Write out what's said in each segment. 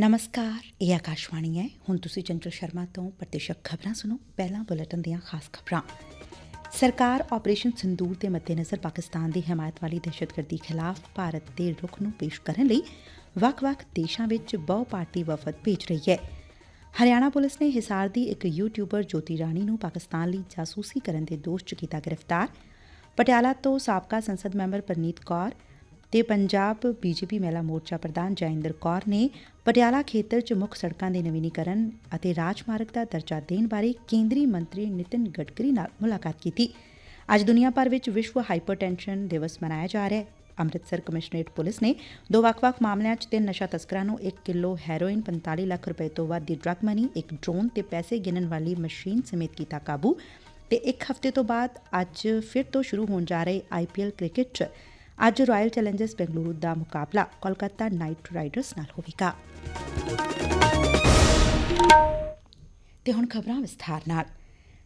ਨਮਸਕਾਰ, ਇਹ ਆਕਾਸ਼ਵਾਣੀ ਹੈ। ਹੁਣ ਤੁਸੀਂ ਚੰਚਲ ਸ਼ਰਮਾ ਤੋਂ ਪ੍ਰਤੀਸ਼ਕ ਖਬਰਾਂ ਸੁਣੋ। ਪਹਿਲਾਂ ਬੁਲੇਟਿਨ ਦੀਆਂ ਖਾਸ ਖਬਰਾਂ। ਸਰਕਾਰ ਆਪਰੇਸ਼ਨ ਸੰਦੂਰ ਦੇ ਮੱਦੇਨਜ਼ਰ ਪਾਕਿਸਤਾਨ ਦੀ ਹਮਾਇਤ ਵਾਲੀ ਦਹਿਸ਼ਤਗਰਦੀ ਖਿਲਾਫ ਭਾਰਤ ਦੇ ਰੁਖ ਨੂੰ ਪੇਸ਼ ਕਰਨ ਲਈ ਵੱਖ-ਵੱਖ ਦੇਸ਼ਾਂ ਵਿੱਚ ਬਹੁ ਪਾਰਟੀ ਵਫਦ ਭੇਜ ਰਹੀ ਹੈ। ਹਰਿਆਣਾ ਪੁਲਿਸ ਨੇ ਹਿਸਾਰ ਦੀ ਇੱਕ ਯੂਟਿਊਬਰ ਜੋਤੀ ਰਾਣੀ ਨੂੰ ਪਾਕਿਸਤਾਨ ਲਈ ਜਾਸੂਸੀ ਕਰਨ ਦੇ ਦੋਸ਼ 'ਚ ਕੀਤਾ ਗ੍ਰਿਫਤਾਰ। ਪਟਿਆਲਾ ਤੋਂ ਸਾਬਕਾ ਸੰਸਦ ਮੈਂਬਰ ਪਰਨੀਤ ਕੌਰ ਤੇ ਪੰਜਾਬ ਬੀਜੇਪੀ ਮਹਿਲਾ ਮੋਰਚਾ ਪ੍ਰਧਾਨ ਜੈਇੰਦਰ ਕੌਰ ਨੇ ਪਟਿਆਲਾ ਖੇਤਰ 'ਚ ਮੁੱਖ ਸੜਕਾਂ ਦੇ ਨਵੀਨੀਕਰਨ ਅਤੇ ਰਾਜਮਾਰਗ ਦਾ ਦਰਜਾ ਦੇਣ ਬਾਰੇ ਕੇਂਦਰੀ ਮੰਤਰੀ ਨਿਤਿਨ ਗਡਕਰੀ ਨਾਲ ਮੁਲਾਕਾਤ ਕੀਤੀ। ਅੱਜ ਦੁਨੀਆ ਭਰ ਵਿੱਚ ਵਿਸ਼ਵ ਹਾਈਪਰਟੈਂਸ਼ਨ ਦਿਵਸ ਮਨਾਇਆ ਜਾ ਰਿਹਾ ਹੈ। ਅੰਮ੍ਰਿਤਸਰ ਕਮਿਸ਼ਨਰੇਟ ਪੁਲਿਸ ਨੇ ਦੋ ਵੱਖ-ਵੱਖ ਮਾਮਲਿਆਂ 'ਚ ਤਿੰਨ ਨਸ਼ਾ ਤਸਕਰਾਂ ਨੂੰ 1 ਕਿਲੋ ਹੈਰੋਇਨ 45 ਲੱਖ ਰੁਪਏ ਤੋਂ ਵੱਧ ਦੀ ਡਰੱਗ ਮਨੀ, ਇੱਕ ਡਰੋਨ ਤੇ ਪੈਸੇ ਗਿਣਨ ਵਾਲੀ ਮਸ਼ੀਨ ਸਮੇਤ ਕੀਤਾ ਕਾਬੂ ਤੇ ਇੱਕ ਹਫ਼ਤੇ ਤੋਂ ਬਾਅਦ ਅੱਜ ਫਿਰ ਤੋਂ ਸ਼ੁਰੂ ਹੋਣ ਜਾ ਰਹੇ ਆਈਪੀਐਲ ਕ੍ਰਿਕਟ 'ਚ। ਅੱਜ ਰਾਇਲ ਚੈਲੰਜਰਸ ਬੈਂਗਲੁਰੂ ਦਾ ਮੁਕਾਬਲਾ ਕੋਲਕਾਤਾ ਨਾਈਟ ਰਾਈਡਰਸ ਨਾਲ ਹੋਵੇਗਾ। ਤੇ ਹੁਣ ਖਬਰਾਂ ਵਿਸਥਾਰ ਨਾਲ।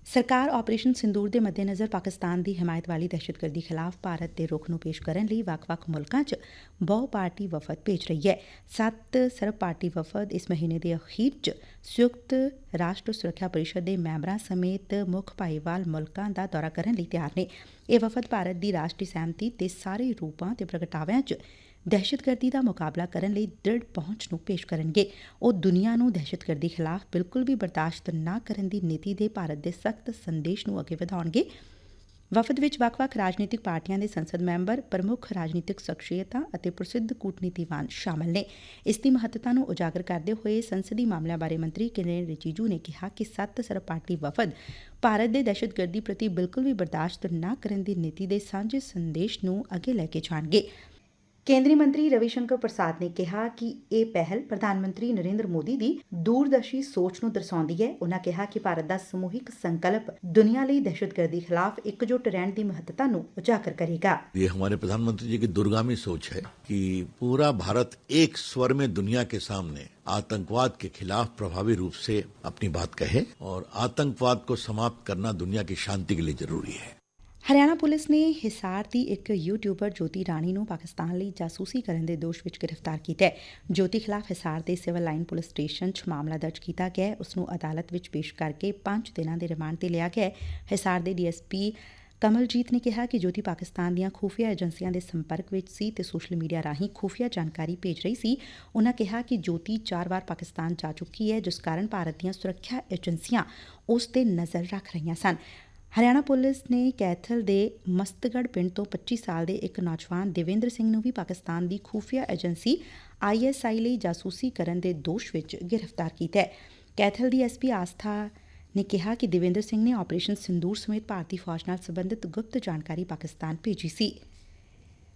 ਸਰਕਾਰ ਆਪਰੇਸ਼ਨ ਸਿੰਦੂਰ ਦੇ ਮੱਦੇਨਜ਼ਰ ਪਾਕਿਸਤਾਨ ਦੀ ਹਮਾਇਤ ਵਾਲੀ ਦਹਿਸ਼ਤਗਰਦੀ ਖਿਲਾਫ ਭਾਰਤ ਦੇ ਰੁਖ ਨੂੰ ਪੇਸ਼ ਕਰਨ ਲਈ ਵੱਖ-ਵੱਖ ਮੁਲਕਾਂ 'ਚ ਬਹੁ ਪਾਰਟੀ ਵਫਦ ਭੇਜ ਰਹੀ ਹੈ। ਸੱਤ ਸਰਬ ਪਾਰਟੀ ਵਫਦ ਇਸ ਮਹੀਨੇ ਦੇ ਅਖੀਰ 'ਚ ਸੰਯੁਕਤ ਰਾਸ਼ਟਰ ਸੁਰੱਖਿਆ ਪਰਿਸ਼ਦ ਦੇ ਮੈਂਬਰਾਂ ਸਮੇਤ ਮੁੱਖ ਭਾਈਵਾਲ ਮੁਲਕਾਂ ਦਾ ਦੌਰਾ ਕਰਨ ਲਈ ਤਿਆਰ ਨੇ। ਇਹ ਵਫਦ ਭਾਰਤ ਦੀ ਰਾਸ਼ਟਰੀ ਸਹਿਮਤੀ ਤੇ ਸਾਰੇ ਰੂਪਾਂ ਤੇ ਪ੍ਰਗਟਾਵਿਆਂ 'ਚ ਦਹਿਸ਼ਤਗਰਦੀ ਦਾ ਮੁਕਾਬਲਾ ਕਰਨ ਲਈ ਦ੍ਰਿੜ ਪਹੁੰਚ ਨੂੰ ਪੇਸ਼ ਕਰਨਗੇ। ਉਹ ਦੁਨੀਆ ਨੂੰ ਦਹਿਸ਼ਤਗਰਦੀ ਖਿਲਾਫ ਬਿਲਕੁਲ ਵੀ ਬਰਦਾਸ਼ਤ ਨਾ ਕਰਨ ਦੀ ਨੀਤੀ ਦੇ ਭਾਰਤ ਦੇ ਸਖਤ ਸੰਦੇਸ਼ ਨੂੰ ਅੱਗੇ ਵਧਾਉਣਗੇ। ਵਫਦ ਵਿੱਚ ਵੱਖ-ਵੱਖ ਰਾਜਨੀਤਿਕ ਪਾਰਟੀਆਂ ਦੇ ਸੰਸਦ ਮੈਂਬਰ, ਪ੍ਰਮੁੱਖ ਰਾਜਨੀਤਿਕ ਸ਼ਖਸੀਅਤਾਂ ਅਤੇ ਪ੍ਰਸਿੱਧ ਕੂਟਨੀਤੀਵਾਨ ਸ਼ਾਮਲ ਨੇ। ਇਸ ਦੀ ਮਹੱਤਤਾ ਨੂੰ ਉਜਾਗਰ ਕਰਦੇ ਹੋਏ ਸੰਸਦੀ ਮਾਮਲਿਆਂ ਬਾਰੇ ਮੰਤਰੀ ਕਿਰਨ ਰਿਜੀਜੂ ਨੇ ਕਿਹਾ ਕਿ ਸੱਤ ਸਰਪਾਰਟੀ ਵਫਦ ਭਾਰਤ ਦੇ ਦਹਿਸ਼ਤਗਰਦੀ ਪ੍ਰਤੀ ਬਿਲਕੁਲ ਵੀ ਬਰਦਾਸ਼ਤ ਨਾ ਕਰਨ ਦੀ ਨੀਤੀ ਦੇ ਸਾਂਝੇ ਸੰਦੇਸ਼ ਨੂੰ ਅੱਗੇ ਲੈ ਕੇ ਜਾਣਗੇ। ਕੇਂਦਰੀ ਮੰਤਰੀ ਰਵੀ ਸ਼ੰਕਰ ਪ੍ਰਸਾਦ ਨੇ ਕਿਹਾ ਕਿ ਇਹ ਪਹਿਲ ਪ੍ਰਧਾਨ ਮੰਤਰੀ ਨਰਿੰਦਰ ਮੋਦੀ ਦੀ ਦੂਰਦਰਸ਼ੀ ਸੋਚ ਨੂੰ ਦਰਸਾਉਂਦੀ ਹੈ ਉਨ੍ਹਾਂ ਕਿਹਾ ਕਿ ਭਾਰਤ ਦਾ ਸਮੂਹਿਕ ਸੰਕਲਪ ਦੁਨੀਆ ਲਈ ਦਹਿਸ਼ਤਗਰਦੀ ਖਿਲਾਫ ਇਕਜੁੱਟ ਰਹਿਣ ਦੀ ਮਹੱਤਤਾ ਨੂੰ ਉਜਾਗਰ ਕਰੇਗਾ ये हमारे प्रधानमंत्री जी की दूरगामी सोच है कि पूरा भारत एक स्वर में दुनिया के सामने आतंकवाद के खिलाफ प्रभावी रूप से अपनी बात कहे और आतंकवाद को समाप्त करना दुनिया की शांति के लिए जरूरी है ਹਰਿਆਣਾ ਪੁਲਿਸ ਨੇ ਹਿਸਾਰ ਦੀ ਇੱਕ ਯੂਟਿਊਬਰ ਜੋਤੀ ਰਾਣੀ ਨੂੰ ਪਾਕਿਸਤਾਨ ਲਈ ਜਾਸੂਸੀ ਕਰਨ ਦੇ ਦੋਸ਼ ਵਿੱਚ ਗ੍ਰਿਫਤਾਰ ਕੀਤਾ ਹੈ। ਜੋਤੀ ਖਿਲਾਫ ਹਿਸਾਰ ਦੇ ਸਿਵਲ ਲਾਈਨ ਪੁਲਿਸ ਸਟੇਸ਼ਨ 'ਚ ਮਾਮਲਾ ਦਰਜ ਕੀਤਾ ਗਿਆ ਹੈ। ਉਸ ਨੂੰ ਅਦਾਲਤ ਵਿੱਚ ਪੇਸ਼ ਕਰਕੇ 5 ਦਿਨਾਂ ਦੇ ਰਿਮਾਂਡ ਤੇ ਲਿਆ ਗਿਆ ਹੈ। ਹਿਸਾਰ ਦੇ ਡੀਐਸਪੀ ਕਮਲਜੀਤ ਨੇ ਕਿਹਾ ਕਿ ਜੋਤੀ ਪਾਕਿਸਤਾਨ ਦੀਆਂ ਖੂਫੀਆ ਏਜੰਸੀਆਂ ਦੇ ਸੰਪਰਕ ਵਿੱਚ ਸੀ ਤੇ ਸੋਸ਼ਲ ਮੀਡੀਆ ਰਾਹੀਂ ਖੂਫੀਆ ਜਾਣਕਾਰੀ ਭੇਜ ਰਹੀ ਸੀ। ਉਨ੍ਹਾਂ ਕਿਹਾ ਕਿ ਜੋਤੀ ਚਾਰ ਵਾਰ ਪਾਕਿਸਤਾਨ ਜਾ ਚੁੱਕੀ ਹੈ, ਜਿਸ ਕਾਰਨ ਭਾਰਤ ਦੀਆਂ ਸੁਰੱਖਿਆ ਏਜੰਸੀਆਂ ਉਸ ਤੇ ਨਜ਼ਰ ਰੱਖ ਰਹੀਆਂ ਸਨ। ਹਰਿਆਣਾ ਪੁਲਿਸ ਨੇ ਕੈਥਲ ਦੇ ਮਸਤਗੜ ਪਿੰਡ ਤੋਂ 25 ਸਾਲ ਦੇ ਇੱਕ ਨੌਜਵਾਨ ਦੇਵੇਂਦਰ ਸਿੰਘ ਨੂੰ ਵੀ ਪਾਕਿਸਤਾਨ ਦੀ ਖੂਫੀਆ ਏਜੰਸੀ ਆਈਐਸਆਈ ਲਈ ਜਾਸੂਸੀ ਕਰਨ ਦੇ ਦੋਸ਼ ਵਿੱਚ ਗ੍ਰਿਫਤਾਰ ਕੀਤਾ ਹੈ। ਕੈਥਲ ਦੀ ਐਸਪੀ ਆਸਥਾ ਨੇ ਕਿਹਾ ਕਿ ਦੇਵੇਂਦਰ ਸਿੰਘ ਨੇ ਆਪਰੇਸ਼ਨ ਸਿੰਦੂਰ ਸਮੇਤ ਭਾਰਤੀ ਫੌਜ ਨਾਲ ਸੰਬੰਧਿਤ ਗੁਪਤ ਜਾਣਕਾਰੀ ਪਾਕਿਸਤਾਨ ਭੇਜੀ ਸੀ।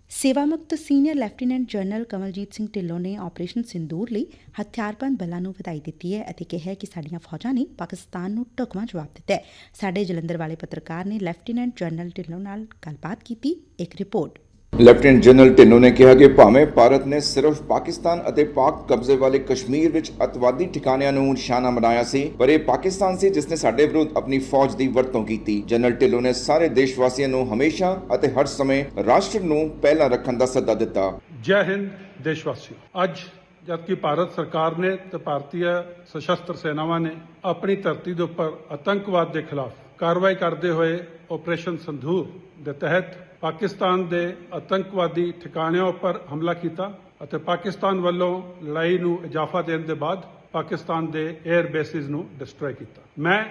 ਸੇਵਾ ਮੁਕਤ senior lieutenant general Kamaljit Singh Dhillon ਨੇ ਆਪਰੇਸ਼ਨ ਸਿੰਦੂਰ ਲਈ ਹਥਿਆਰਬੰਦ ਬਲਾਂ ਨੂੰ ਵਧਾਈ ਦਿੱਤੀ ਹੈ ਅਤੇ ਕਿਹਾ ਕਿ ਸਾਡੀਆਂ ਫੌਜਾਂ ਨੇ ਪਾਕਿਸਤਾਨ ਨੂੰ ਢੁਕਵਾਂ ਜਵਾਬ ਦਿੱਤਾ ਹੈ। ਸਾਡੇ ਜਲੰਧਰ ਵਾਲੇ ਪੱਤਰਕਾਰ ਨੇ ਲੈਫਟੀਨੈਂਟ ਜਨਰਲ ਢਿੱਲੋਂ ਨਾਲ ਗੱਲਬਾਤ ਕੀਤੀ। ਇੱਕ ਰਿਪੋਰਟ। ਲੈਫਟੀਨੈਂਟ ਜਨਰਲ ਢਿੱਲੋਂ ਨੇ ਕਿਹਾ ਕਿ ਭਾਵੇਂ ਭਾਰਤ ਨੇ ਸਿਰਫ ਪਾਕਿਸਤਾਨ ਅਤੇ ਪਾਕ ਕਬਜ਼ੇ ਵਾਲੇ ਕਸ਼ਮੀਰ ਵਿੱਚ ਅਤਵਾਦੀ ਠਿਕਾਣਿਆਂ ਨੂੰ ਨਿਸ਼ਾਨਾ ਬਣਾਇਆ ਸੀ, ਪਰ ਇਹ ਪਾਕਿਸਤਾਨ ਸੀ ਜਿਸ ਨੇ ਸਾਡੇ ਵਿਰੁੱਧ ਆਪਣੀ ਫੌਜ ਦੀ ਵਰਤੋਂ ਕੀਤੀ। ਜਨਰਲ ਢਿੱਲੋਂ ਨੇ ਸਾਰੇ ਦੇਸ਼ ਵਾਸੀਆਂ ਨੂੰ ਹਮੇਸ਼ਾ ਅਤੇ ਹਰ ਸਮੇਂ ਰਾਸ਼ਟਰ ਨੂੰ ਪਹਿਲਾਂ ਰੱਖਣ ਦਾ ਸੱਦਾ ਦਿੱਤਾ। ਜੈ ਹਿੰਦ ਦੇਸ਼ ਵਾਸੀਓ ਅੱਜ ਜਦਕਿ ਭਾਰਤ ਸਰਕਾਰ ਨੇ ਤੇ ਭਾਰਤੀ ਸਸ਼ਸਤਰ ਸੈਨਾਵਾਂ ਨੇ ਆਪਣੀ ਧਰਤੀ ਦੇ ਉੱਪਰ ਆਤੰਕਵਾਦ ਦੇ ਖਿਲਾਫ ਕਾਰਵਾਈ ਕਰਦੇ ਹੋਏ ਆਪਰੇਸ਼ਨ ਸੰਧੂਰ ਦੇ ਤਹਿਤ ਪਾਕਿਸਤਾਨ ਦੇ ਆਤੰਕਵਾਦੀ ਠਿਕਾਣਿਆਂ ਉੱਪਰ ਹਮਲਾ ਕੀਤਾ ਅਤੇ ਪਾਕਿਸਤਾਨ ਵੱਲੋਂ ਲੜਾਈ ਨੂੰ ਇਜਾਫਾ ਦੇਣ ਦੇ ਬਾਅਦ ਪਾਕਿਸਤਾਨ ਦੇ 에ਅਰ ਬੇਸਿਸ ਨੂੰ ਡਿਸਟਰੋਏ ਕੀਤਾ ਮੈਂ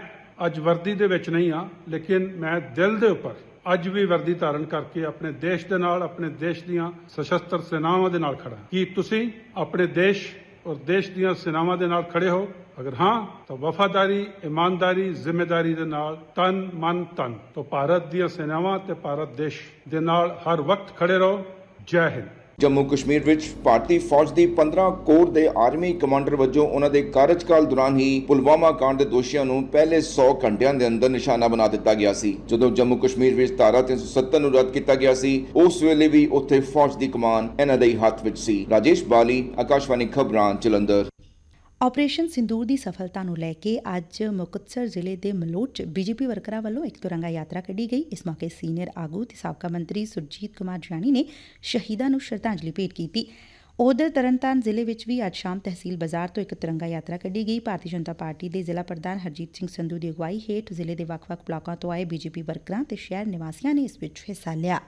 ਅੱਜ ਵਰਦੀ ਦੇ ਵਿੱਚ ਨਹੀਂ ਆ ਲੇਕਿਨ ਮੈਂ ਦਿਲ ਦੇ ਉੱਪਰ ਅੱਜ ਵੀ ਵਰਦੀ ਧਾਰਨ ਕਰਕੇ ਆਪਣੇ ਦੇਸ਼ ਦੇ ਨਾਲ, ਆਪਣੇ ਦੇਸ਼ ਦੀਆਂ ਸਸ਼ਸਤਰ ਸੈਨਾਵਾਂ ਦੇ ਨਾਲ ਖੜਾ ਹਾਂ। ਕੀ ਤੁਸੀਂ ਆਪਣੇ ਦੇਸ਼ ਔਰ ਦੇਸ਼ ਦੀਆਂ ਸੇਨਾਵਾਂ ਦੇ ਨਾਲ ਖੜੇ ਹੋ। ਅਗਰ ਹਾਂ, ਤਾਂ ਵਫਾਦਾਰੀ, ਇਮਾਨਦਾਰੀ ਜ਼ਿੰਮੇਵਾਰੀ ਦੇ ਨਾਲ ਤਨ ਮਨ ਤਨ ਤੋਂ ਭਾਰਤ ਦੀਆਂ ਸੇਨਾਵਾਂ ਤੇ ਭਾਰਤ ਦੇਸ਼ ਦੇ ਨਾਲ ਹਰ ਵਕਤ ਖੜੇ ਰਹੋ। ਜੈ ਹਿੰਦ। ਜੰਮੂ ਕਸ਼ਮੀਰ ਵਿੱਚ ਭਾਰਤੀ ਫੌਜ ਦੀ 15 ਕੋਰ ਦੇ ਆਰਮੀ ਕਮਾਂਡਰ ਵਜੋਂ ਉਹਨਾਂ ਦੇ ਕਾਰਜਕਾਲ ਦੌਰਾਨ ਹੀ ਪੁਲਵਾਮਾ ਕਾਂਡ ਦੇ ਦੋਸ਼ੀਆਂ ਨੂੰ ਪਹਿਲੇ 100 ਘੰਟਿਆਂ ਦੇ ਅੰਦਰ ਨਿਸ਼ਾਨਾ ਬਣਾ ਦਿੱਤਾ ਗਿਆ ਸੀ। ਜਦੋਂ ਜੰਮੂ ਕਸ਼ਮੀਰ ਵਿੱਚ ਧਾਰਾ 370 ਨੂੰ ਰੱਦ ਕੀਤਾ ਗਿਆ ਸੀ, ਉਸ ਵੇਲੇ ਵੀ ਉੱਥੇ ਫੌਜ ਦੀ ਕਮਾਨ ਇਹਨਾਂ ਦੇ ਹੱਥ ਵਿੱਚ ਸੀ। ਰਾਜੇਸ਼ ਬਾਲੀ, ਆਕਾਸ਼ਵਾਣੀ ਖਬਰਾਂ, ਜਲੰਧਰ। ਆਪਰੇਸ਼ਨ ਸਿੰਦੂਰ ਦੀ ਸਫਲਤਾ ਨੂੰ ਲੈ ਕੇ ਅੱਜ ਮੁਕਤਸਰ ਜ਼ਿਲ੍ਹੇ ਦੇ ਮਲੋਟ 'ਚ ਬੀਜੇਪੀ ਵਰਕਰਾਂ ਵੱਲੋਂ ਇੱਕ ਤਿਰੰਗਾ ਯਾਤਰਾ ਕੱਢੀ ਗਈ। ਇਸ ਮੌਕੇ ਸੀਨੀਅਰ ਆਗੂ ਤੇ ਸਾਬਕਾ ਮੰਤਰੀ ਸੁਰਜੀਤ ਕੁਮਾਰ ਜਾਨੀ ਨੇ ਸ਼ਹੀਦਾਂ ਨੂੰ ਸ਼ਰਧਾਂਜਲੀ ਭੇਟ ਕੀਤੀ। ਉਧਰ ਤਰਨਤਾਰਨ ਜ਼ਿਲ੍ਹੇ ਵਿੱਚ ਵੀ ਅੱਜ ਸ਼ਾਮ ਤਹਿਸੀਲ ਬਾਜ਼ਾਰ ਤੋਂ ਇੱਕ ਤਿਰੰਗਾ ਯਾਤਰਾ ਕੱਢੀ ਗਈ। ਭਾਰਤੀ ਜਨਤਾ ਪਾਰਟੀ ਦੇ ਜ਼ਿਲ੍ਹਾ ਪ੍ਰਧਾਨ ਹਰਜੀਤ ਸਿੰਘ ਸੰਧੂ ਦੀ ਅਗਵਾਈ ਹੇਠ ਜ਼ਿਲ੍ਹੇ ਦੇ ਵੱਖ-ਵੱਖ ਬਲਾਕਾਂ ਤੋਂ ਆਏ ਬੀਜੇਪੀ ਵਰਕਰਾਂ ਤੇ ਸ਼ਹਿਰ ਨਿਵਾਸੀਆਂ ਨੇ ਇਸ ਵਿੱਚ ਹਿੱਸਾ ਲਿਆ।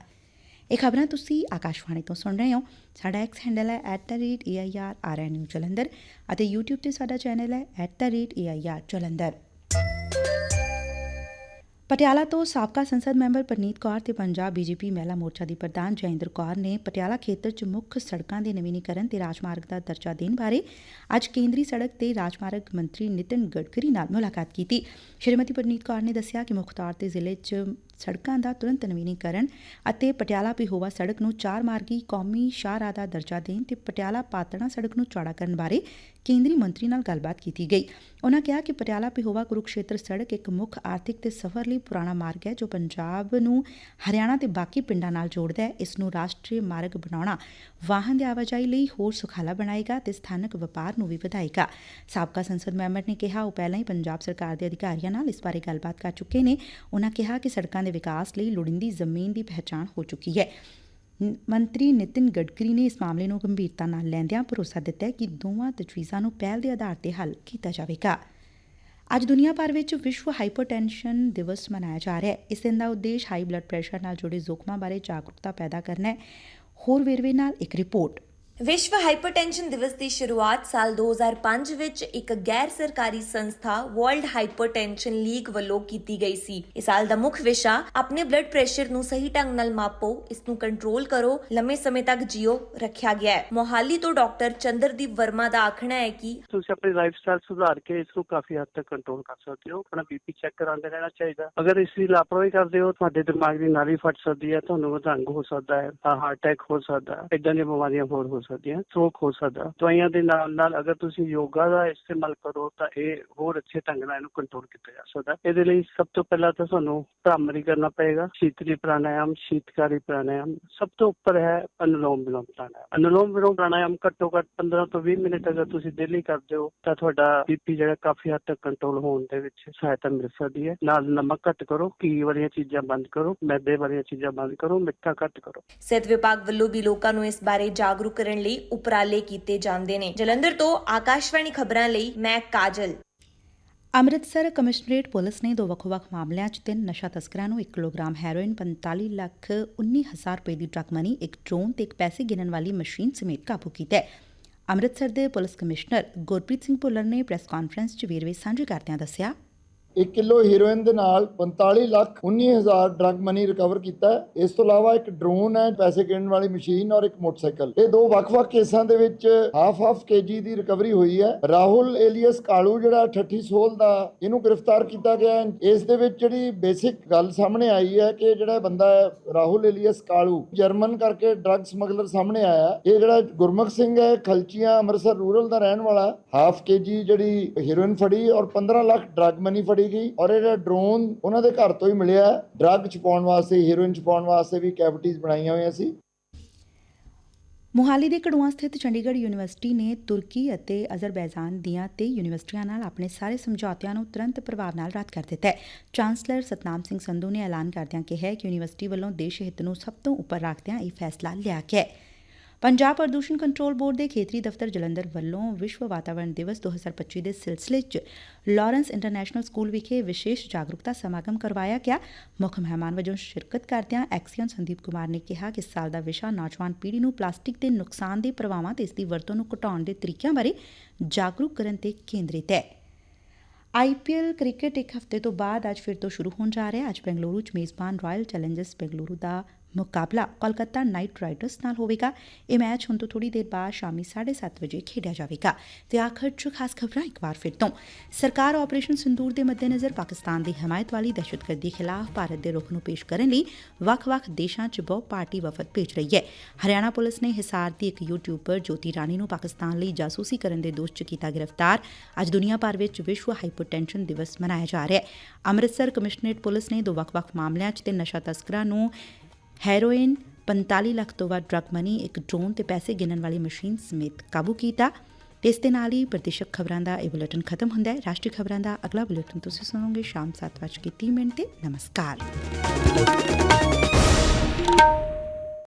ਇਹ ਖਬਰਾਂ ਤੁਸੀਂ ਆਕਾਸ਼ਵਾਣੀ ਤੋਂ ਸੁਣ ਰਹੇ ਹੋ। ਸਾਡਾ ਐਕਸ ਹੈਂਡਲ ਹੈ @airrnu ਜਲੰਧਰ ਅਤੇ YouTube ਤੇ ਸਾਡਾ ਚੈਨਲ ਹੈ @airrਜਲੰਧਰ ਜਲੰਧਰ। ਪਟਿਆਲਾ ਤੋਂ ਸਾਬਕਾ ਸੰਸਦ ਮੈਂਬਰ ਪਰਨੀਤ ਕੌਰ ਤੇ ਪੰਜਾਬ ਬੀਜੇਪੀ ਮਹਿਲਾ ਮੋਰਚਾ ਦੀ ਪ੍ਰਧਾਨ ਜੈਇੰਦਰ ਕੌਰ ਨੇ ਪਟਿਆਲਾ ਖੇਤਰ 'ਚ ਮੁੱਖ ਸੜਕਾਂ ਦੇ ਨਵੀਨੀਕਰਨ ਤੇ ਰਾਜਮਾਰਗ ਦਾ ਦਰਜਾ ਦੇਣ ਬਾਰੇ ਅੱਜ ਕੇਂਦਰੀ ਸੜਕ ਤੇ ਰਾਜਮਾਰਗ ਮੰਤਰੀ ਨਿਤਿਨ ਗਡਕਰੀ ਨਾਲ ਮੁਲਾਕਾਤ ਕੀਤੀ। ਸ਼੍ਰੀਮਤੀ ਪਰਨੀਤ ਕੌਰ ਨੇ ਦੱਸਿਆ ਕਿ ਮੁੱਖ ਤੌਰ ਤੇ ਜ਼ਿਲ੍ਹੇ 'ਚ ਸੜਕਾਂ ਦਾ ਤੁਰੰਤ ਨਵੀਨੀਕਰਨ ਅਤੇ ਪਟਿਆਲਾ ਪਿਹੋਵਾ ਸੜਕ ਨੂੰ ਚਾਰ ਮਾਰਗੀ ਕੌਮੀ ਸ਼ਾਹਰਾਹ ਦਾ ਦਰਜਾ ਦੇਣ ਤੇ ਪਟਿਆਲਾ ਪਾਤਣਾ ਸੜਕ ਨੂੰ ਚੌੜਾ ਕਰਨ ਬਾਰੇ ਕੇਂਦਰੀ ਮੰਤਰੀ ਨਾਲ ਗੱਲਬਾਤ ਕੀਤੀ ਗਈ। ਉਨ੍ਹਾਂ ਕਿਹਾ ਕਿ ਪਟਿਆਲਾ ਪਿਹੋਵਾ ਕੁਰੂਕਸ਼ੇਤਰ ਸੜਕ ਇੱਕ ਮੁੱਖ ਆਰਥਿਕ ਤੇ ਸਫ਼ਰ ਲਈ ਪੁਰਾਣਾ ਮਾਰਗ ਹੈ ਜੋ ਪੰਜਾਬ ਨੂੰ ਹਰਿਆਣਾ ਤੇ ਬਾਕੀ ਪਿੰਡਾਂ ਨਾਲ ਜੋੜਦਾ ਹੈ। ਇਸ ਨੂੰ ਰਾਸ਼ਟਰੀ ਮਾਰਗ ਬਣਾਉਣਾ ਵਾਹਨ ਦੀ ਆਵਾਜਾਈ ਲਈ ਹੋਰ ਸੁਖਾਲਾ ਬਣਾਏਗਾ ਤੇ ਸਥਾਨਕ ਵਪਾਰ ਨੂੰ ਵੀ ਵਧਾਏਗਾ। ਸਾਬਕਾ ਸੰਸਦ ਮੈਂਬਰ ਨੇ ਕਿਹਾ, ਉਹ ਪਹਿਲਾਂ ਹੀ ਪੰਜਾਬ ਸਰਕਾਰ ਦੇ ਅਧਿਕਾਰੀਆਂ ਨਾਲ ਇਸ ਬਾਰੇ ਗੱਲਬਾਤ ਕਰ ਚੁੱਕੇ ਨੇ। ਉਨ੍ਹਾਂ ਕਿਹਾ ਕਿ ਸੜਕਾਂ ਦੇ ਵਿਕਾਸ ਲਈ ਲੋੜੀਂਦੀ ਜ਼ਮੀਨ ਦੀ ਪਹਿਚਾਣ ਹੋ ਚੁੱਕੀ ਹੈ। ਮੰਤਰੀ ਨਿਤਿਨ ਗਡਕਰੀ ਨੇ ਇਸ ਮਾਮਲੇ ਨੂੰ ਗੰਭੀਰਤਾ ਨਾਲ ਲੈਂਦਿਆਂ ਭਰੋਸਾ ਦਿੱਤਾ ਕਿ ਦੋਵਾਂ ਤਜਵੀਜ਼ਾਂ ਨੂੰ ਪਹਿਲ ਦੇ ਆਧਾਰ ਤੇ ਹੱਲ ਕੀਤਾ ਜਾਵੇਗਾ। ਅੱਜ ਦੁਨੀਆ ਭਰ ਵਿੱਚ ਵਿਸ਼ਵ ਹਾਈਪਰਟੈਂਸ਼ਨ ਦਿਵਸ ਮਨਾਇਆ ਜਾ ਰਿਹਾ ਹੈ। ਇਸ ਦਿਨ ਦਾ ਉਦੇਸ਼ ਹਾਈ ਬਲੱਡ ਪ੍ਰੈਸ਼ਰ ਨਾਲ ਜੁੜੇ ਜ਼ੋਖਮਾਂ ਬਾਰੇ ਜਾਗਰੂਕਤਾ ਪੈਦਾ ਕਰਨਾ ਹੈ। ਹੋਰ ਵੇਰਵੇ ਨਾਲ ਇੱਕ ਰਿਪੋਰਟ। ਵਿਸ਼ਵ ਹਾਈਪਰਟੈਂਸ਼ਨ ਦਿਵਸ ਦੀ ਸ਼ੁਰੂਆਤ ਸਾਲ 2005 ਵਿੱਚ ਇੱਕ ਗੈਰ ਸਰਕਾਰੀ ਸੰਸਥਾ ਵਰਲਡ ਹਾਈਪਰਟੈਂਸ਼ਨ ਲੀਗ ਵੱਲੋਂ ਕੀਤੀ ਗਈ ਸੀ। ਇਸ ਸਾਲ ਦਾ ਮੁੱਖ ਵਿਸ਼ਾ, ਆਪਣੇ ਬਲੱਡ ਪ੍ਰੈਸ਼ਰ ਨੂੰ ਸਹੀ ਢੰਗ ਨਾਲ ਮਾਪੋ, ਇਸ ਨੂੰ ਕੰਟਰੋਲ ਕਰੋ, ਲੰਮੇ ਸਮੇਂ ਤੱਕ ਜੀਓ, ਰੱਖਿਆ ਗਿਆ ਹੈ। ਮੋਹਾਲੀ ਤੋਂ ਡਾਕਟਰ ਚੰਦਰਦੀਪ ਵਰਮਾ ਦਾ ਆਖਣਾ ਹੈ ਕਿ ਤੁਸੀਂ ਆਪਣੀ ਲਾਈਫ ਸਟਾਈਲ ਸੁਧਾਰ ਕੇ ਇਸ ਨੂੰ ਕਾਫੀ ਹੱਦ ਤੱਕ ਕੰਟਰੋਲ ਕਰ ਸਕਦੇ ਹੋ। ਆਪਣਾ ਬੀਪੀ ਚੈੱਕ ਕਰਾਉਂਦੇ ਰਹਿਣਾ ਚਾਹੀਦਾ। ਅਗਰ ਇਸ ਦੀ ਲਾਪਰਵਾਹੀ ਕਰਦੇ ਹੋ, ਤੁਹਾਡੇ ਦਿਮਾਗ ਦੀ ਨਾਲੀ ਫਟ ਸਕਦੀ ਹੈ, ਤੁਹਾਨੂੰ ਵਧੰਗ ਹੋ ਸਕਦਾ ਹੈ ਹਾਰਟ ਅਟੈਕ ਹੋ ਸਕਦਾ ਹੈ ਇਦਾਂ ਦੀਆਂ ਬਿਮਾਰੀਆਂ ਹੋਰ ਹੋ ਸਕਦੀਆਂ ਸਟ੍ਰੋਕ ਹੋ ਸਕਦਾ ਦਵਾਈਆਂ ਦੇ ਨਾਲ ਨਾਲ ਅਗਰ ਤੁਸੀਂ ਯੋਗਾ ਦਾ ਇਸਤੇਮਾਲ ਕਰੋ, ਤਾਂ ਇਹ ਹੋਰ ਅੱਛੇ ਢੰਗ ਨਾਲ ਇਹਨੂੰ ਕੰਟਰੋਲ ਕੀਤਾ ਜਾ ਸਕਦਾ। ਇਹਦੇ ਲਈ ਸਭ ਤੋਂ ਪਹਿਲਾਂ ਤਾਂ ਤੁਹਾਨੂੰ ਭ੍ਰਾਮਰੀ ਕਰਨਾ ਪਏਗਾ। ਸ਼ੀਤਲੀ ਪ੍ਰਾਣਾਯਾਮ, ਸ਼ੀਤਕਾਰੀ ਪ੍ਰਾਣਾਯਾਮ, ਸਭ ਤੋਂ ਉੱਪਰ ਹੈ ਅਨੁਲੋਮ ਵਿਲੋਮ ਪ੍ਰਾਣਾਯਾਮ। ਅਨੁਲੋਮ ਵਿਲੋਮ ਪ੍ਰਾਣਾਯਾਮ ਘੱਟੋ ਘੱਟ 15 ਤੋਂ 20 ਮਿੰਟ ਅਗਰ ਤੁਸੀਂ ਡੇਲੀ ਕਰਦੇ ਹੋ, ਤਾਂ ਤੁਹਾਡਾ ਬੀਪੀ ਜਿਹੜਾ ਕਾਫੀ ਹੱਦ ਤੱਕ ਕੰਟਰੋਲ ਹੋਣ ਦੇ ਵਿੱਚ ਸਹਾਇਤਾ ਮਿਲ ਸਕਦੀ ਹੈ। ਨਾਲ ਨਮਕ ਘੱਟ ਕਰੋ, ਘੀ ਵਾਲੀਆਂ ਚੀਜ਼ਾਂ ਬੰਦ ਕਰੋ, ਮੈਦੇ ਵਾਲੀਆਂ ਚੀਜ਼ਾਂ ਬੰਦ ਕਰੋ, ਮਿੱਠਾ ਘੱਟ ਕਰੋ। ਸਿਹਤ ਵਿਭਾਗ ਵੱਲੋਂ ਵੀ ਲੋਕਾਂ ਨੂੰ ਇਸ ਬਾਰੇ ਜਾਗਰੂਕ ਕਰਨ ਲਈ ਉਪਰਾਲੇ ਕੀਤੇ ਜਾਂਦੇ ਨੇ। ਜਲੰਧਰ ਤੋਂ ਆਕਾਸ਼ਵਾਣੀ ਖਬਰਾਂ ਲਈ ਮੈਂ ਕਾਜਲ। ਅੰਮ੍ਰਿਤਸਰ ਕਮਿਸ਼ਨਰੇਟ ਪੁਲਿਸ ਨੇ ਦੋ ਵੱਖ-ਵੱਖ ਮਾਮਲਿਆਂ 'ਚ ਤਿੰਨ ਨਸ਼ਾ ਤਸਕਰਾਂ ਨੂੰ 1 ਕਿਲੋਗ੍ਰਾਮ ਹੈਰੋਇਨ 45 ਲੱਖ 19 ਹਜ਼ਾਰ ਰੁਪਏ ਦੀ ਡਰੱਗ ਮਨੀ, ਇੱਕ ਡਰੋਨ ਤੇ ਇੱਕ ਪੈਸੇ ਗਿਣਨ ਵਾਲੀ ਮਸ਼ੀਨ ਸਮੇਤ ਕਾਬੂ ਕੀਤਾ ਹੈ। ਅੰਮ੍ਰਿਤਸਰ ਦੇ ਪੁਲਿਸ ਕਮਿਸ਼ਨਰ ਗੁਰਪ੍ਰੀਤ ਸਿੰਘ ਭੁੱਲਰ ਨੇ ਪ੍ਰੈਸ ਕਾਨਫਰੰਸ 'ਚ ਵੇਰਵੇ ਸਾਂਝੇ ਕਰਦਿਆਂ ਦੱਸਿਆ 1 ਕਿਲੋ ਹੀਰੋਇਨ ਦੇ ਨਾਲ 45 ਲੱਖ 19 ਹਜ਼ਾਰ ਡਰੱਗ ਮਨੀ ਰਿਕਵਰ ਕੀਤਾ ਹੈ। ਇਸ ਤੋਂ ਇਲਾਵਾ ਇੱਕ ਡਰੋਨ ਹੈ, ਪੈਸੇ ਗਿਣਨ ਵਾਲੀ ਮਸ਼ੀਨ ਔਰ ਇੱਕ ਮੋਟਰਸਾਈਕਲ। ਇਹ ਦੋ ਵੱਖ-ਵੱਖ ਕੇਸਾਂ ਦੇ ਵਿੱਚ ਹਾਫ ਹਾਫ ਕੇਜੀ ਦੀ ਰਿਕਵਰੀ ਹੋਈ ਹੈ। ਰਾਹੁਲ ਏਲੀਅਸ ਕਾਲੂ, ਜਿਹੜਾ 38 ਸੋਲ ਦਾ ਇਹਨੂੰ ਗ੍ਰਿਫਤਾਰ ਕੀਤਾ ਗਿਆ ਇਸ ਦੇ ਵਿੱਚ ਜਿਹੜੀ ਬੇਸਿਕ ਗੱਲ ਸਾਹਮਣੇ ਆਈ ਹੈ ਕਿ ਜਿਹੜਾ ਬੰਦਾ ਹੈ, ਰਾਹੁਲ ਏਲੀਅਸ ਕਾਲੂ, ਜਰਮਨ ਕਰਕੇ ਡਰੱਗ ਸਮਗਲਰ ਸਾਹਮਣੇ ਆਇਆ। ਇਹ ਜਿਹੜਾ ਗੁਰਮੁਖ ਸਿੰਘ ਹੈ, ਖਲਚੀਆਂ, ਅੰਮ੍ਰਿਤਸਰ ਰੂਰਲ ਦਾ ਰਹਿਣ ਵਾਲਾ ਹਾਫ ਕੇਜੀ ਜਿਹੜੀ ਹੀਰੋਇਨ ਫੜੀ ਔਰ 15 ਲੱਖ ਡਰੱਗ ਮਨੀ ਫੜੀ। ਗਈ ਔਰ ਇਹ ਡਰੋਨ ਉਹਨਾਂ ਦੇ ਘਰ ਤੋਂ ਹੀ ਮਿਲਿਆ ਡਰੱਗ ਛਪਾਉਣ ਵਾਸਤੇ ਹੈਰੋਇਨ ਛਪਾਉਣ ਵਾਸਤੇ ਵੀ ਕੈਵਿਟੀਜ਼ ਬਣਾਈਆਂ ਹੋਈਆਂ ਸੀ। ਮੁਹਾਲੀ ਦੇ ਕੜੂਆ ਸਥਿਤ ਚੰਡੀਗੜ੍ਹ ਯੂਨੀਵਰਸਿਟੀ ਨੇ ਤੁਰਕੀ ਅਤੇ ਅਜ਼ਰਬੈਜਾਨ ਦੀਆਂ ਤੇ ਯੂਨੀਵਰਸਿਟੀਆਂ ਨਾਲ ਆਪਣੇ ਸਾਰੇ ਸਮਝੌਤਿਆਂ ਨੂੰ ਤੁਰੰਤ ਪ੍ਰਭਾਵ ਨਾਲ ਰੱਦ ਕਰ ਦਿੱਤਾ ਹੈ। ਚਾਂਸਲਰ ਸਤਨਾਮ ਸਿੰਘ ਸੰਧੂ ਨੇ ਐਲਾਨ ਕਰਦਿਆਂ ਕਿਹਾ ਕਿ ਯੂਨੀਵਰਸਿਟੀ ਵੱਲੋਂ ਦੇਸ਼ ਹਿੱਤ ਨੂੰ ਸਭ ਤੋਂ ਉੱਪਰ ਰੱਖਦਿਆਂ ਇਹ ਫੈਸਲਾ ਲਿਆ ਗਿਆ ਹੈ। ਪੰਜਾਬ ਪ੍ਰਦੂਸ਼ਣ ਕੰਟਰੋਲ ਬੋਰਡ ਦੇ ਖੇਤਰੀ ਦਫ਼ਤਰ ਜਲੰਧਰ ਵੱਲੋਂ ਵਿਸ਼ਵ ਵਾਤਾਵਰਣ ਦਿਵਸ 2025 ਦੇ ਸਿਲਸਿਲੇ 'ਚ ਲਾਰੈਂਸ ਇੰਟਰਨੈਸ਼ਨਲ ਸਕੂਲ ਵਿਖੇ ਵਿਸ਼ੇਸ਼ ਜਾਗਰੂਕਤਾ ਸਮਾਗਮ ਕਰਵਾਇਆ ਗਿਆ। ਮੁੱਖ ਮਹਿਮਾਨ ਵਜੋਂ ਸ਼ਿਰਕਤ ਕਰਦਿਆਂ ਐਕਸੀਅਨ ਸੰਦੀਪ ਕੁਮਾਰ ਨੇ ਕਿਹਾ ਕਿ ਇਸ ਸਾਲ ਦਾ ਵਿਸ਼ਾ ਨੌਜਵਾਨ ਪੀੜ੍ਹੀ ਨੂੰ ਪਲਾਸਟਿਕ ਦੇ ਨੁਕਸਾਨ ਦੇ ਪ੍ਰਭਾਵਾਂ ਤੇ ਇਸ ਦੀ ਵਰਤੋਂ ਨੂੰ ਘਟਾਉਣ ਦੇ ਤਰੀਕਿਆਂ ਬਾਰੇ ਜਾਗਰੂਕ ਕਰਨ ਤੇ ਕੇਂਦਰਿਤ ਹੈ। ਆਈਪੀਐਲ ਕ੍ਰਿਕਟ ਇੱਕ ਹਫ਼ਤੇ ਤੋਂ ਬਾਅਦ ਅੱਜ ਫਿਰ ਤੋਂ ਸ਼ੁਰੂ ਹੋਣ ਜਾ ਰਿਹਾ। ਹੈ ਅੱਜ ਬੈਂਗਲੁਰੂ 'ਚ ਮੇਜ਼ਬਾਨ ਰਾਇਲ ਚੈਲੰਜਰਸ ਬੈਂਗਲੁਰੂ ਦਾ ਮੁਕਾਬਲਾ ਕੋਲਕਾਤਾ ਨਾਈਟ ਰਾਈਡਰਸ ਨਾਲ ਹੋਵੇਗਾ। ਇਹ ਮੈਚ ਹੁਣ ਤੋਂ ਥੋੜੀ ਦੇਰ ਬਾਅਦ ਸ਼ਾਮੀ 7:30 ਵਜੇ ਖੇਡਿਆ ਜਾਵੇਗਾ। ਤੇ ਆਖਰ 'ਚ ਖਾਸ ਖਬਰਾਂ ਇੱਕ ਵਾਰ ਫਿਰ ਤੋਂ। ਸਰਕਾਰ ਆਪਰੇਸ਼ਨ ਸਿੰਦੂਰ ਦੇ ਮੱਦੇਨਜ਼ਰ ਪਾਕਿਸਤਾਨ ਦੀ ਹਮਾਇਤ ਵਾਲੀ ਦਹਿਸ਼ਤਗਰਦੀ ਖਿਲਾਫ ਭਾਰਤ ਦੇ ਰੁਖ ਨੂੰ ਪੇਸ਼ ਕਰਨ ਲਈ ਵੱਖ-ਵੱਖ ਦੇਸ਼ਾਂ 'ਚ ਬਹੁ ਪਾਰਟੀ ਵਫਦ ਭੇਜ ਰਹੀ ਹੈ। ਹਰਿਆਣਾ ਪੁਲਿਸ ਨੇ ਹਿਸਾਰ ਦੀ ਇੱਕ ਯੂਟਿਊਬਰ ਜੋਤੀ ਰਾਣੀ ਨੂੰ ਪਾਕਿਸਤਾਨ ਲਈ ਜਾਸੂਸੀ ਕਰਨ ਦੇ ਦੋਸ਼ 'ਚ ਕੀਤਾ ਗ੍ਰਿਫਤਾਰ। ਅੱਜ ਦੁਨੀਆ ਭਰ ਵਿੱਚ ਵਿਸ਼ਵ ਹਾਈਪਰਟੈਂਸ਼ਨ ਦਿਵਸ ਮਨਾਇਆ ਜਾ ਰਿਹਾ ਹੈ। ਅੰਮ੍ਰਿਤਸਰ ਕਮਿਸ਼ਨਰੇਟ ਪੁਲਿਸ ਨੇ ਦੋ ਵੱਖ-ਵੱਖ ਮਾਮਲਿਆਂ 'ਚ ਤੇ ਨਸ਼ਾ ਤਸਕਰਾਂ ਨੂੰ ਹੈਰੋਇਨ 45 ਲੱਖ ਤੋਂ ਵੱਧ ਡਰੱਗ ਮਨੀ ਇੱਕ ਡਰੋਨ ਤੇ ਪੈਸੇ ਗਿਣਨ ਵਾਲੀ ਮਸ਼ੀਨ ਸਮੇਤ ਕਾਬੂ ਕੀਤਾ। ਤੇ ਇਸ ਦੇ ਨਾਲ ਹੀ ਪ੍ਰਦੇਸ਼ਕ ਖਬਰਾਂ ਦਾ ਇਹ ਬੁਲੇਟਿਨ ਖਤਮ ਹੁੰਦਾ ਹੈ। ਰਾਸ਼ਟਰੀ ਖਬਰਾਂ ਦਾ ਅਗਲਾ ਬੁਲੇਟਿਨ ਤੁਸੀਂ ਸੁਣੋਗੇ ਸ਼ਾਮ 7:30 ਮਿੰਟ ਤੇ। ਨਮਸਕਾਰ।